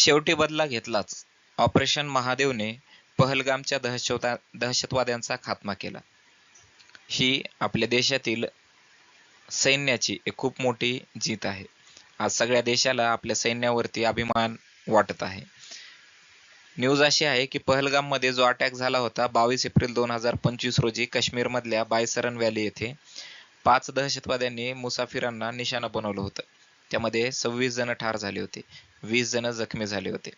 शेवटी बदला घेतलाच. ऑपरेशन महादेवने पहलगामच्या दहशतवा दहशतवाद्यांचा खात्मा केला. ही आपल्या देशातील सैन्याची एक खूप मोठी जीत आहे. आज सगळ्या देशाला आपल्या सैन्यावरती अभिमान वाटत आहे. न्यूज अशी आहे की पहलगाममध्ये जो अटॅक झाला होता बावीस एप्रिल दोन हजार पंचवीस रोजी काश्मीरमधल्या बायसरन व्हॅली येथे पाच दहशतवाद्यांनी मुसाफिरांना निशाणा बनवलं होतं. त्यामध्ये सव्वीस जण ठार झाले होते. वीस जण जखमी झाले होते.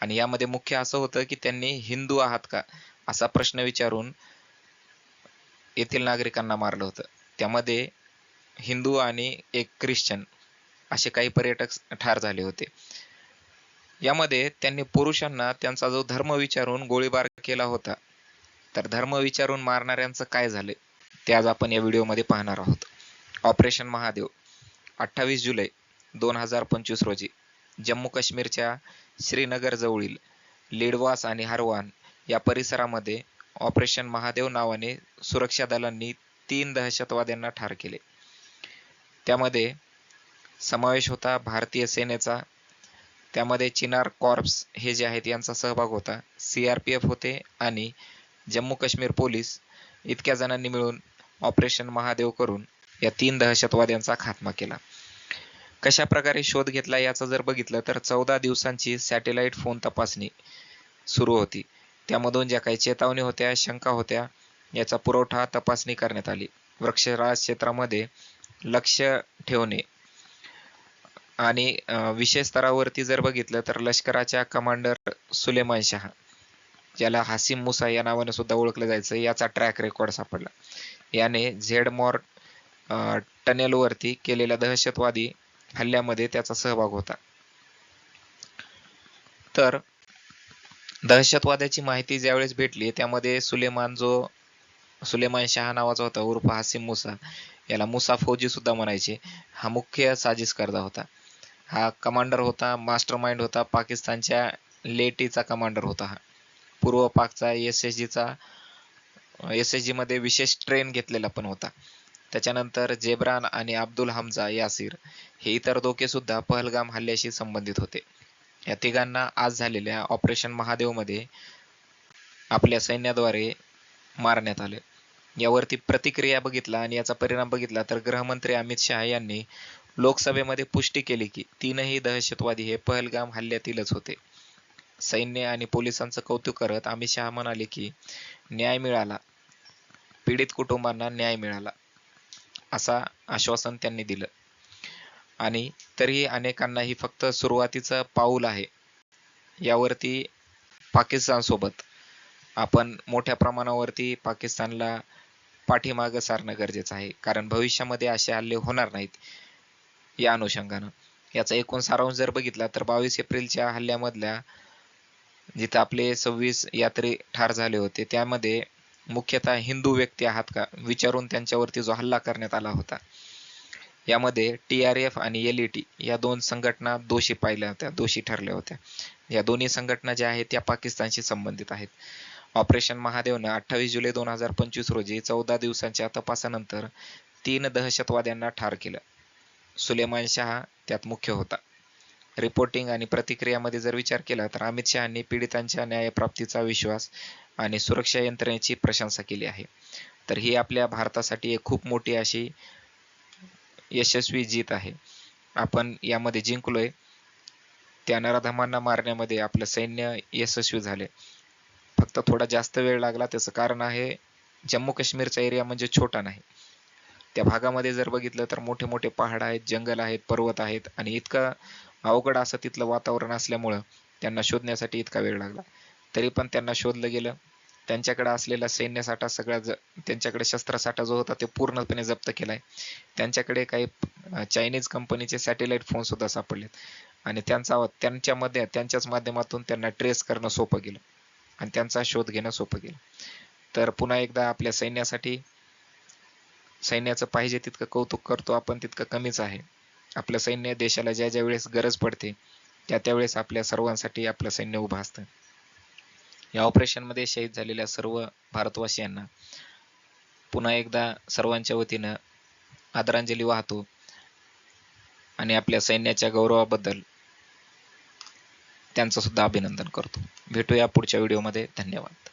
आणि यामध्ये मुख्य असं होतं की त्यांनी हिंदू आहात का असा प्रश्न विचारून येथील नागरिकांना मारलं होतं. त्यामध्ये हिंदू आणि एक ख्रिश्चन असे काही पर्यटक ठार झाले होते. यामध्ये त्यांनी पुरुषांना त्यांचा जो धर्म विचारून गोळीबार केला होता. तर धर्म विचारून मारणाऱ्यांचं काय झाले ते आज आपण या व्हिडिओमध्ये पाहणार आहोत. ऑपरेशन महादेव अठ्ठावीस जुलै दोन हजार पंचवीस रोजी जम्मू काश्मीरच्या श्रीनगर जवळील लिडवास आणि हरवान या परिसरामध्ये ऑपरेशन महादेव नावाने सुरक्षा दलांनी तीन दहशतवाद्यांना ठार केले. त्यामध्ये समावेश होता भारतीय सेनेचा त्यामध्ये चिनार कॉर्प्स हे जे आहेत यांचा सहभाग होता. सी आर पी एफ होते आणि जम्मू काश्मीर पोलीस इतक्या जणांनी मिळून ऑपरेशन महादेव करून या तीन दहशतवाद्यांचा खात्मा केला. कशा प्रकारे शोध घेतला याचं जर बघितलं तर चौदा दिवसांची सॅटेलाइट फोन तपासणी सुरू होती. त्यामधून ज्या काही चेतावणी होत्या, शंका होत्या याचा पुरवठा तपासणी करण्यात आली. वृक्षराज क्षेत्रामध्ये लक्ष ठेवणे आणि विषय स्तरावरती जर बघितलं तर लष्कराच्या कमांडर सुलेमान शहा ज्याला हासिम मुसा या नावाने सुद्धा ओळखलं जायचं याचा ट्रॅक रेकॉर्ड सापडला. याने झेड मॉर टनेलवरती केलेल्या दहशतवादी हल्ल्यामध्ये त्याचा सहभाग होता. तर दहशतवाद्याची माहिती ज्यावेळेस भेटली त्यामध्ये सुलेमान जो सुलेमान शहा नावाचा होता उर्फ हासिम मुसा याला मुसा फौजी सुद्धा म्हणायचे. हा मुख्य साजिशकर्ता होता. हा कमांडर होता, मास्टर माइंड होता. पाकिस्तानच्या लेटीचा कमांडर होता हा. पूर्व पाकचा एस एस जीचा एस एस जी मध्ये विशेष ट्रेन घेतलेला पण होता. त्याच्यानंतर जेब्रान आणि अब्दुल हमजा यासिर हे इतर दोघे सुद्धा पहलगाम हल्ल्याशी संबंधित होते. या तिघांना आज झालेल्या ऑपरेशन महादेवमध्ये आपल्या सैन्याद्वारे मारण्यात आले. यावरती प्रतिक्रिया बघितला आणि याचा परिणाम बघितला तर गृहमंत्री अमित शहा यांनी लोकसभेमध्ये पुष्टी केली की तीनही दहशतवादी हे पहलगाम हल्ल्यातीलच होते. सैन्य आणि पोलिसांचं कौतुक करत अमित शहा म्हणाले की न्याय मिळाला. पीडित कुटुंबांना न्याय मिळाला. असा आश्वासन त्यांनी दिलं. आणि तरीही अनेकांना ही फक्त सुरुवातीचं पाऊल आहे. यावरती पाकिस्तानसोबत आपण मोठ्या प्रमाणावरती पाकिस्तानला पाठीमागं सारणं गरजेचं आहे. कारण भविष्यामध्ये असे हल्ले होणार नाहीत या अनुषंगानं. याचा एकूण सारांश जर बघितला तर बावीस एप्रिलच्या हल्ल्यामधल्या जिथं आपले सव्वीस यात्री ठार झाले होते त्यामध्ये मुख्यतः हिंदू व्यक्ती आहात का विचारून त्यांच्यावरती जो हल्ला करण्यात आला होता. यामध्ये टी आर एफ आणि एल ई टी या दोन संघटना दोषी पाहिल्या होत्या, दोषी ठरल्या होत्या. या दोन्ही संघटना ज्या आहेत त्या पाकिस्तानशी संबंधित आहेत. ऑपरेशन महादेवनं अठ्ठावीस जुलै दोन हजार पंचवीस रोजी चौदा दिवसांच्या तपासानंतर तीन दहशतवाद्यांना ठार केलं. सुलेमान शहा त्यात मुख्य होता. रिपोर्टिंग आणि प्रतिक्रियामध्ये जर विचार केला तर अमित शहांनी पीडितांच्या न्यायप्राप्तीचा विश्वास आणि सुरक्षा यंत्रणेची प्रशंसा केली आहे. तर ही आपल्या भारतासाठी एक खूप मोठी अशी यशस्वी जीत आहे. आपण यामध्ये जिंकलोय. त्या नराधमांना मारण्यामध्ये आपलं सैन्य यशस्वी झाले. फक्त थोडा जास्त वेळ लागला त्याचं कारण आहे जम्मू काश्मीरचा एरिया म्हणजे छोटा नाही. त्या भागामध्ये जर बघितलं तर मोठे मोठे पहाड आहेत, जंगल आहेत, पर्वत आहेत आणि इतकं अवघड असं तिथलं वातावरण असल्यामुळं त्यांना शोधण्यासाठी इतका वेळ लागला. तरी पण त्यांना शोधलं गेलं. त्यांच्याकडे असलेला सैन्यसाठा सगळा ज त्यांच्याकडे शस्त्रसाठा जो होता ते पूर्णपणे जप्त केलाय. त्यांच्याकडे काही चायनीज कंपनीचे सॅटेलाइट फोन सुद्धा सापडलेत आणि त्यांचा त्यांच्यामध्ये त्यांच्याच माध्यमातून त्यांना ट्रेस करणं सोपं गेलं आणि त्यांचा शोध घेणं सोपं गेलं. तर पुन्हा एकदा आपल्या सैन्यासाठी सैन्याचं पाहिजे तितकं कौतुक करतो आपण तितकं कमीच आहे. आपलं सैन्य देशाला ज्या ज्या वेळेस गरज पडते त्या त्यावेळेस आपल्या सर्वांसाठी आपलं सैन्य उभं असतं. या ऑपरेशनमध्ये शहीद झालेल्या सर्व भारतवासियांना पुन्हा एकदा सर्वांच्या वतीनं आदरांजली वाहतो. आणि आपल्या सैन्याच्या गौरवाबद्दल त्यांचं सुद्धा अभिनंदन करतो. भेटूया पुढच्या व्हिडिओमध्ये धन्यवाद.